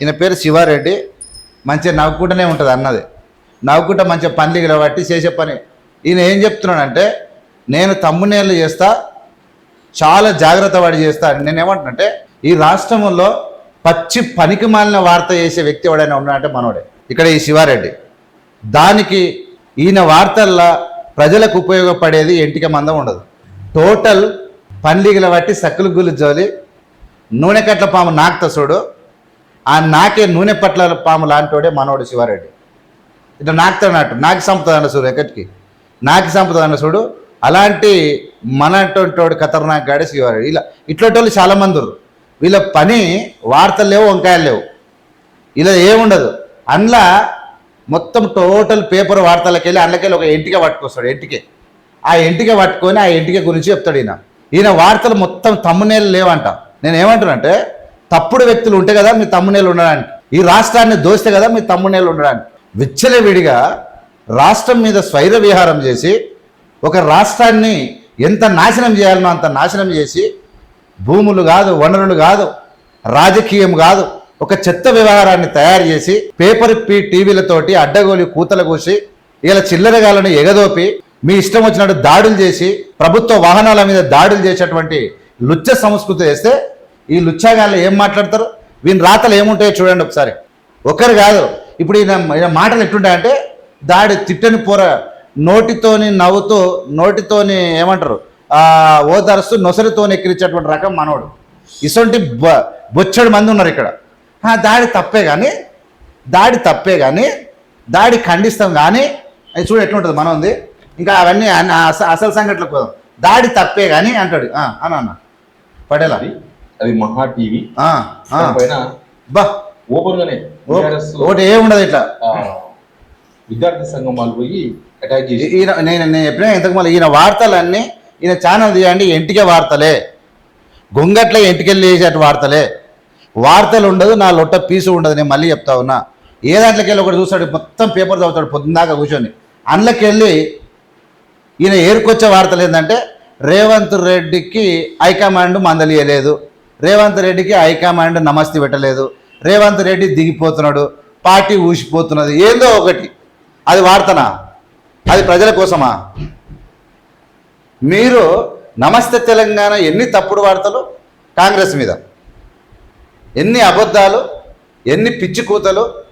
ఈయన పేరు శివారెడ్డి మంచిగా నవ్వుకుంటూనే ఉంటుంది అన్నది. నవ్వుకుంటా మంచిగా పనులు గిలబట్టి చేసే పని. ఈయన ఏం చెప్తున్నాడంటే నేను తమ్మునేళ్ళు చేస్తా చాలా జాగ్రత్త పడి చేస్తా నేను ఏమంటున్నంటే ఈ రాష్ట్రంలో పచ్చి పనికి మాలిన వార్త చేసే వ్యక్తి ఎవడైనా ఉన్నాడంటే మనోడే. ఇక్కడ ఈ శివారెడ్డి. దానికి ఈయన వార్తల్లో ప్రజలకు ఉపయోగపడేది ఎంటిక మందం ఉండదు. టోటల్ పండిగల బట్టి సక్కులు గుళ్ళు జోలి నూనె కట్ల పాము నాకుతా చూడు ఆ నాకే నూనె పట్ల పాము లాంటోడే మనోడు శివారెడ్డి. ఇట్లా నాకుతాడన్నట్టు నాకు సంపుతుందన్న చూడు ఎక్కడికి నాకు సంపుతుందన్న చూడు అలాంటి మనటువంటి ఖతర్నాక్ గాడే శివారెడ్డి. ఇలా ఇట్లాంటి వాళ్ళు చాలామంది వీళ్ళ పని వార్తలు లేవు వంకాయలు లేవు. ఇలా ఏముండదు. అందులో మొత్తం టోటల్ పేపర్ వార్తలకు వెళ్ళి అందులోకెళ్ళి ఒక ఎంటిక పట్టుకొస్తాడు ఎంటికే. ఆ ఎంటిక పట్టుకొని ఆ ఎంటిక గురించి చెప్తాడు ఈయన. ఈయన వార్తలు మొత్తం తమ్మునేళ్ళు లేవంట. నేను ఏమంటానంటే తప్పుడు వ్యక్తులు ఉంటే కదా మీ తమ్మునేలు ఉండడానికి. ఈ రాష్ట్రాన్ని దోస్తే కదా మీ తమ్మునేలు ఉండడానికి. విచ్చలవిడిగా రాష్ట్రం మీద స్వైర విహారం చేసి ఒక రాష్ట్రాన్ని ఎంత నాశనం చేయాలనో అంత నాశనం చేసి భూములు కాదు వనరులు కాదు రాజకీయం కాదు ఒక చెత్త వ్యవహారాన్ని తయారు చేసి పేపర్ పి టీవీలతోటి అడ్డగోలి కూతలు కూసి ఇలా చిల్లరగాలను ఎగదోపి మీ ఇష్టం వచ్చినట్టు దాడులు చేసి ప్రభుత్వ వాహనాల మీద దాడులు చేసేటువంటి లుచ్చ సంస్కృతి చేస్తే ఈ లుచ్చాగాళ్ళు ఏం మాట్లాడతారు? వీని రాతలు ఏముంటాయో చూడండి ఒకసారి. ఒకరు కాదు ఇప్పుడు ఈయన ఈయన మాటలు ఎట్లుంటాయంటే దాడి తిట్టని పోర నోటితోని నవ్వుతూ నోటితోని ఏమంటారు? ఆ ఓదారుస్తూ నొసరితోని ఎక్కిరించేటువంటి రకం మనోడు. ఇసొంటి బ బొచ్చడు మంది ఉన్నారు ఇక్కడ. దాడి తప్పే కానీ దాడి తప్పే కానీ దాడి ఖండిస్తాం కానీ అది చూడు ఎట్లుంటుంది మనం ఉంది. ఇంకా అవన్నీ అసలు సంఘటనలకు పోదాం. దాడి తప్పే కానీ అంటాడు. అన్న అన్న. పడేలా? అది మహా టీవీ. పైన బా. ఓపెన్ గానే ఒకటి ఏముండదు ఇట్లా. ఆ, విద్యార్థి సంఘం వాళ్ళు పోయి అటాక్ చేసి ఈయన నేను నేను చెప్పిన ఇంతకు మళ్ళీ ఈయన వార్తలన్నీ ఈయన ఛానల్ తీయండి ఎంటికే వార్తలే. గొంగట్ల ఎంటికెళ్ళి వేసేటి వార్తలే. వార్తలు ఉండదు నా లొట్ట పీసు ఉండదు నేను మళ్ళీ చెప్తా ఉన్నా. ఏ దాంట్లోకి వెళ్ళి ఒకటి చూస్తాడు మొత్తం పేపర్ చదువుతాడు పొద్దున్నాక కూర్చొని. అందులోకి వెళ్ళి ఈయన ఏరుకొచ్చే వార్తలు ఏంటంటే రేవంత్ రెడ్డికి హైకమాండ్ మందలియలేదు. రేవంత్ రెడ్డికి హైకమాండ్ నమస్తే పెట్టలేదు. రేవంత్ రెడ్డి దిగిపోతున్నాడు. పార్టీ ఊసిపోతున్నది. ఏందో ఒకటి. అది వార్తనా? అది ప్రజల కోసమా? మీరు నమస్తే తెలంగాణ ఎన్ని తప్పుడు వార్తలు? కాంగ్రెస్ మీద. ఎన్ని అబద్ధాలు? ఎన్ని పిచ్చి కూతలు?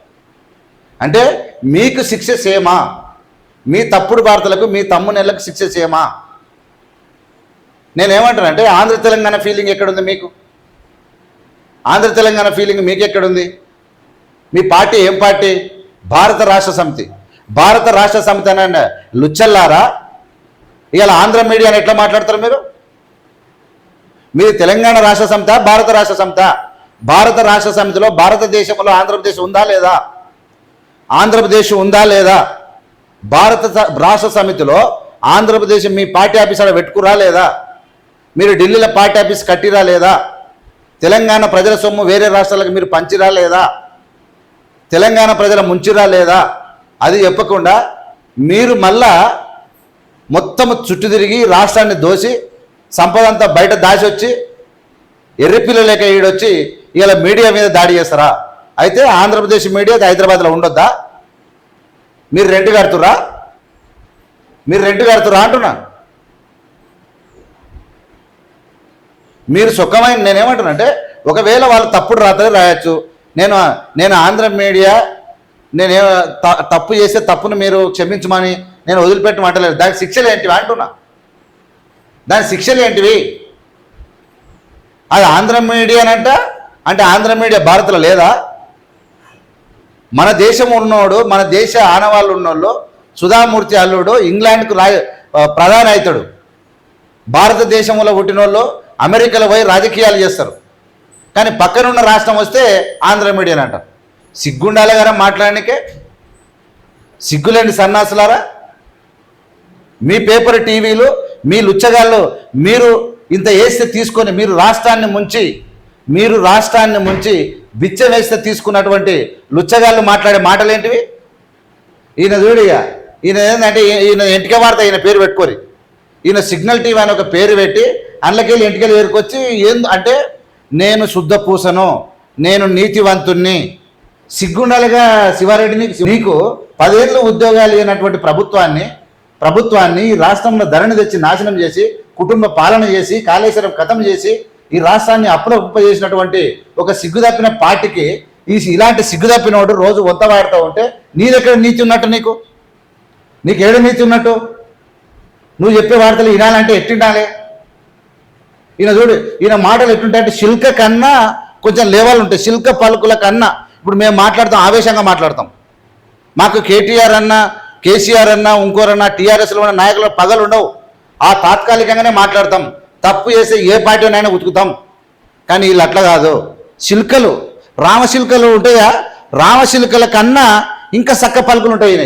అంటే మీకు శిక్ష సేమా? మీ తప్పుడు వార్తలకు మీ తమ్మునేళ్ళకు శిక్ష సేమా? నేనేమంటానంటే ఆంధ్ర తెలంగాణ ఫీలింగ్ ఎక్కడుంది మీకు? ఆంధ్ర తెలంగాణ ఫీలింగ్ మీకెక్కడుంది? మీ పార్టీ ఏం పార్టీ? భారత రాష్ట్ర సమితి. భారత రాష్ట్ర సమితి అనే లుచ్చల్లారా? ఇవాళ ఆంధ్ర మీడియాని ఎట్లా మాట్లాడతారు మీరు? మీది తెలంగాణ రాష్ట్ర సమిత భారత రాష్ట్ర సమిత? భారత రాష్ట్ర సమితిలో భారతదేశంలో ఆంధ్రప్రదేశ్ ఉందా లేదా? ఆంధ్రప్రదేశ్ ఉందా లేదా? భారత రాష్ట్ర సమితిలో ఆంధ్రప్రదేశ్ మీ పార్టీ ఆఫీస్ అక్కడ పెట్టుకురా లేదా? మీరు ఢిల్లీలో పార్టీ ఆఫీస్ కట్టిరా లేదా? తెలంగాణ ప్రజల సొమ్ము వేరే రాష్ట్రాలకు మీరు పంచిరా లేదా? తెలంగాణ ప్రజల ముంచిరా లేదా? అది చెప్పకుండా మీరు మళ్ళా మొత్తం చుట్టు తిరిగి రాష్ట్రాన్ని దోసి సంపద అంతా బయట దాచి వచ్చి ఎర్రిపిల్ల లేక ఈడొచ్చి ఇలా మీడియా మీద దాడి చేస్తారా? అయితే ఆంధ్రప్రదేశ్ మీడియా హైదరాబాద్లో ఉండొద్దా? మీరు రెంట్ కడుతురా మీరు రెంట్ కడుతురా అంటున్నా. మీరు సుఖమైన నేనేమంటానంటే ఒకవేళ వాళ్ళు తప్పుడు రాత్రి రాయొచ్చు. నేను నేను ఆంధ్ర మీడియా నేనే త- తప్పు చేస్తే తప్పును మీరు క్షమించమని నేను వదిలిపెట్టమంటలేదు దాని శిక్షలు ఏంటివి అంటున్నా. దాని శిక్షలు ఏంటివి? అది ఆంధ్ర మీడియానంట అంటే ఆంధ్ర మీడియా భారత్లో లేదా? మన దేశం ఉన్నోడు మన దేశ ఆనవాళ్ళు ఉన్నోళ్ళు సుధామూర్తి అల్లుడు ఇంగ్లాండ్కు రా ప్రధాని అవుతాడు భారతదేశంలో పుట్టినోళ్ళు అమెరికాలో పోయి రాజకీయాలు చేస్తారు. కానీ పక్కనున్న రాష్ట్రం వస్తే ఆంధ్ర మీడియా అంటారు. సిగ్గుండాలి కదా మాట్లాడడానికే? సిగ్గులేండి సన్నాసులారా? మీ పేపర్ టీవీలు మీ లుచ్చగాళ్ళు మీరు ఇంత వేస్తే తీసుకొని మీరు రాష్ట్రాన్ని ముంచి మీరు రాష్ట్రాన్ని ముంచి బిచ్చ వేస్తే తీసుకున్నటువంటి లుచ్చగాళ్ళు మాట్లాడే మాటలేంటివి? ఈయన చూడిగా ఈయన ఏంటంటే ఈయన ఎంటిక వార్త ఈయన పేరు పెట్టుకోరి ఈయన సిగ్నల్ టీవీ అని ఒక పేరు పెట్టి అందులోకెళ్ళి ఇంటికెళ్ళి ఏరుకొచ్చి ఏం అంటే నేను శుద్ధ పూసను నేను నీతివంతుణ్ణి. సిగ్గుండాలిగా శివారెడ్డిని. నీకు పదేళ్ళు ఉద్యోగాలు అయినటువంటి ప్రభుత్వాన్ని ప్రభుత్వాన్ని ఈ రాష్ట్రంలో ధరణి తెచ్చి నాశనం చేసి కుటుంబ పాలన చేసి కాళేశ్వరం కథం చేసి ఈ రాష్ట్రాన్ని అప్పుడొప్ప చేసినటువంటి ఒక సిగ్గుదప్పిన పార్టీకి ఈ ఇలాంటి సిగ్గుదప్పినోడు రోజు వంత వాడుతూ ఉంటే నీ దగ్గర నీతి ఉన్నట్టు నీకు? నీకు ఏడు నీతి ఉన్నట్టు? నువ్వు చెప్పే వార్తలు వినాలంటే ఎట్టుండాలి? ఈయన చూడు ఈయన మాటలు ఎట్టుంటాయి అంటే శిల్క కన్నా కొంచెం లేవలు ఉంటాయి. శిల్క పలుకుల కన్నా. ఇప్పుడు మేము మాట్లాడతాం ఆవేశంగా మాట్లాడతాం. మాకు కేటీఆర్ అన్న కేసీఆర్ అన్న ఇంకోరన్నా టీఆర్ఎస్లో ఉన్న నాయకుల పగలు ఉండవు. ఆ తాత్కాలికంగానే మాట్లాడతాం. తప్పు చేస్తే ఏ పార్టీనైనా ఉతుకుతాం. కానీ వీళ్ళు అట్లా కాదు. శిల్కలు రామశిల్కలు ఉంటాయా? రామశిల్కల కన్నా ఇంకా సక్క పలుకులు ఉంటాయి